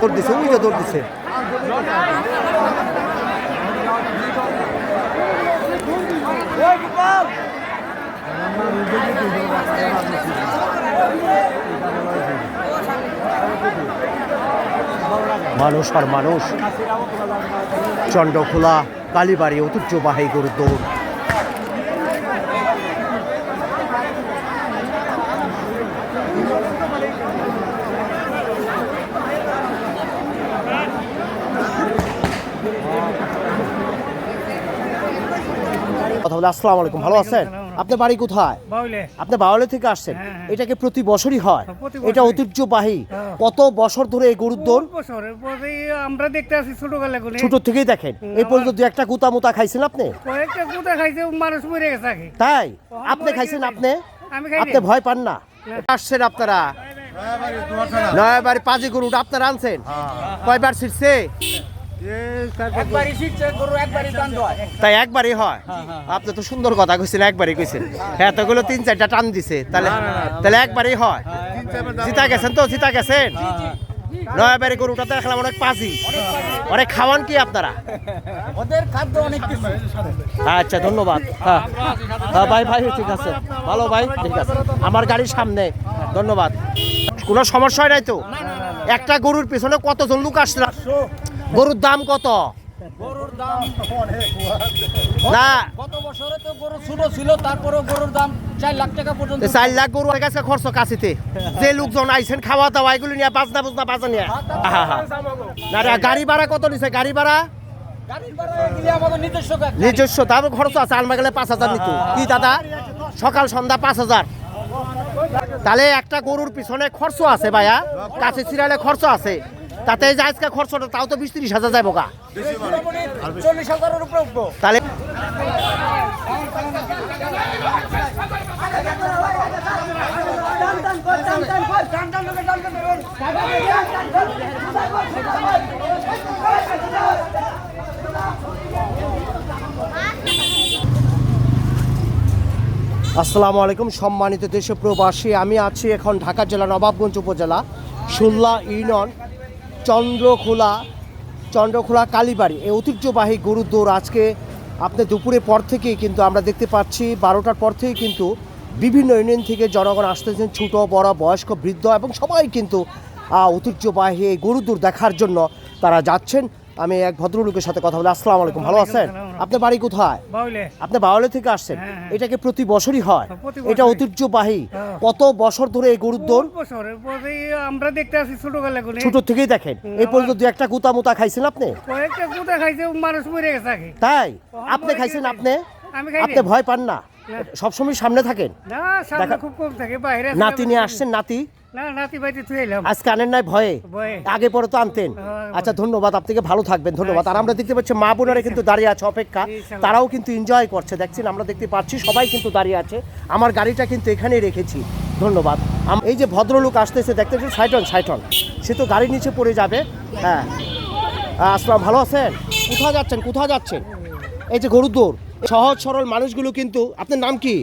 দৌড় দিছে ওই যে দৌড় দিছে। মানুষ আর মানুষ চন্ডখোলা কালীবাড়ি ঐতিহ্যবাহী গরুর দৌড়। কথা বলে আসসালামু আলাইকুম ভালো আছেন? আপনার বাড়ি কোথায়? বাউলে। আপনি বাওয়ালি থেকে আসছেন। হ্যাঁ, হ্যাঁ। এটাকে প্রতি বছরই হয়। হ্যাঁ, এটা। ঐতিহ্যবাহী। হ্যাঁ। কত বছর ধরে এই গরুর দৌড় আমরা দেখতে আসি ছোটবেলা করে ছোট থেকেই দেখেন। এই পর্যন্ত দু একটা গুতা মুতা খাইছেন আপনি? কয়েকটা কুতা খাইছে মানুষ মরে গেছে আগে। তাই? আপনি খাইছেন আপনি? আমি খাই আপনি ভয় পান না। আসছেন আপনারা। নয়বাড়ি পাঁচি গরু আপনারা আনছেন? কয়বার ছিটছে তাই একবারই হয়? আপনি তো সুন্দর কথা কইছেন একবারই কইছেন। হ্যাঁ তিন চারটা টান দিছে তাহলে তাহলে একবারই হয়। জিতা গেছেন তো জিতা গেছেন? নয়াবাড়ি গরুটা দেখলাম অনেক পাজি। অনেক খাওয়ান কি আপনারা? ওদের খাদ্য অনেক কিছু। আচ্ছা ধন্যবাদ। হ্যাঁ। হ্যাঁ ভাই ভাই ঠিক আছে। ভালো ভাই ঠিক আছে। আমার গাড়ির সামনে ধন্যবাদ। কোনো সমস্যা হয় নাই তো? একটা গরুর পিছনে কতজন লোক আসছে? গরুর দাম কত? গরুর দাম না। গত বছরে তো গরু ছোট ছিল তারপরেও গরুর দাম চার লাখ টাকা পর্যন্ত। চার লাখ গরু গেছে খরচ কাছিতে যে লোকজন আইছেন খাওয়া দাওয়া এগুলো নিয়ে বাজনা বুজনা বাজা নিয়ে। আহা, আহা। না গাড়ি ভাড়া কত নিছে? গাড়ি ভাড়া? নিজস্ব। দাম খরচ আছে আলমা গেলে পাঁচ হাজার নিত। কি দাদা? সকাল সন্ধ্যা পাঁচ হাজার। তাহলে একটা গরুর পিছনে খরচ আছে ভাইয়া। কাছে চিরালে খরচ আছে। তাতে যে আজকে খরচটা, তাও তো বিশ ত্রিশ হাজার যাব উঠবো তাহলে আসসালামু আলাইকুম, সম্মানিত দেশ প্রবাসী আমি আছি এখন ঢাকা জেলা নবাবগঞ্জ উপজেলা সুল্লা ইউনিয়ন। চন্দ্রখোলা চন্দ্রখোলা কালীবাড়ি। এই ঐতিহ্যবাহী গরুর দৌড় আজকে আপনি দুপুরের পর থেকেই কিন্তু আমরা দেখতে পাচ্ছি, বারোটার পর থেকেই কিন্তু বিভিন্ন ইউনিয়ন থেকে জনগণ আসতেছেন ছোটো, বড়, বয়স্ক, বৃদ্ধ এবং সবাই কিন্তু ঐতিহ্যবাহী এই গরুর দৌড় দেখার জন্য তারা যাচ্ছেন। আমি এক ভদ্রলোকের সাথে কথা বলি। আসসালামু আলাইকুম ভালো আছেন? আপনার বাড়ি কোথায়? বাউলে। আপনি বাওয়ালি থেকে আসছেন। হ্যাঁ, হ্যাঁ। এটাকে প্রতি বছরই হয়? হ্যাঁ, এটা ঐতিহ্যবাহী। হ্যাঁ। কত বছর ধরে এই গরুর দৌড় আমরা দেখতে আসি ছোটবেলা করে। ছোট থেকেই দেখেন। এই পর্যন্ত দু একটা গুতা মুতা খাইছেন আপনি? কয়েকটা কুতা খাইছে মানুষ মরে গেছে আগে। তাই? আপনি খাইছেন আপনি? আপনি ভয় পান না। না। সবসময় সামনে থাকেন। না সামনে খুব কম থাকে বাইরে নাতি নিয়ে আসছেন নাতি? না নাতি বাইতে তুই এলাম। আজকে আনেন নাই ভয়ে। আগে পরে তো আনতেন। হ্যাঁ, আচ্ছা ধন্যবাদ আপনাকে ভালো থাকবেন ধন্যবাদ। আর আমরা দেখতে পাচ্ছি মা বোনেরা কিন্তু দাঁড়িয়ে আছে অপেক্ষা। তারাও কিন্তু এনজয় করছে দেখছেন? আমরা দেখতে পাচ্ছি সবাই কিন্তু দাঁড়িয়ে আছে। আমার গাড়িটা কিন্তু এখানেই রেখেছি। ধন্যবাদ। এই যে ভদ্রলোক আসতেছে দেখতে সাইটন সাইটন। সে তো গাড়ির নিচে পড়ে যাবে। হ্যাঁ। আহ, আসসালাম ভালো আছেন? কোথায় যাচ্ছেন? কোথায় যাচ্ছেন? এই যে গরুর দৌড়। সহজ সরল মানুষগুলো কিন্তু আপনার নাম কি?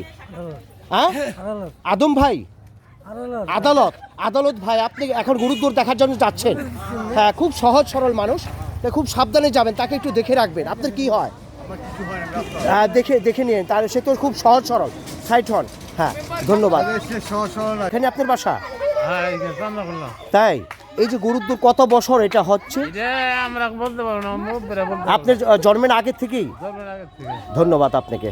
হ্যাঁ। আদম ভাই? আদালত। আদালত। ভাই আপনি এখন দৌড় দেখার জন্য যাচ্ছেন। হ্যাঁ খুব সহজ সরল মানুষ। তাই খুব সাবধানে যাবেন তাকে একটু দেখে রাখবেন। আপনার কি হয়? হ্যাঁ দেখে দেখে নিন। তাহলে সে তো খুব সহজ সরল। সাইট হন। হ্যাঁ ধন্যবাদ। এখানে আপনার বাসা? হ্যাঁ তাই? এই যে দৌড় কত বছর এটা হচ্ছে? এটা আমরা বলতে পারব না মুখ বেড়ে বলতে আপনার জন্মের আগে থেকেই। ধন্যবাদ আপনাকে।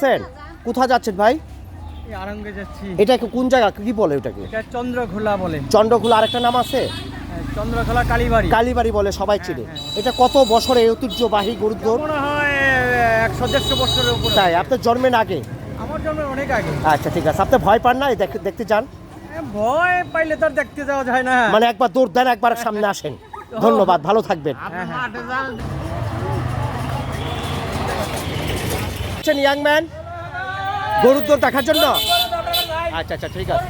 স্যার কোথায় যাচ্ছেন ভাই? এটা কোন জায়গা? কি বলে ওটাকে? এটা চন্দ্রখোলা বলে। চন্দ্রখোলা আরেকটা নাম আছে? চন্দ্রখোলা কালীবাড়ি। কালীবাড়ি বলে সবাই চিনে। এটা কত বছরের ঐতিহ্যবাহী দৌড় মনে হয় একশো দেড়শো বছরের উপরে। তাই আপনার জন্মের আগে? আমার জন্য অনেক আগে। আচ্ছা ঠিক আছে। আপনি ভয় পান না? দেখ- দেখতে যান। ভয় পাইলে তো দেখতে যাওয়া যায় না। মানে একবার দৌড় দেন একবার সামনে আসেন। ধন্যবাদ ভালো থাকবেন। Young man. গরুর দোর দেখার জন্য? আচ্ছা আচ্ছা ঠিক আছে।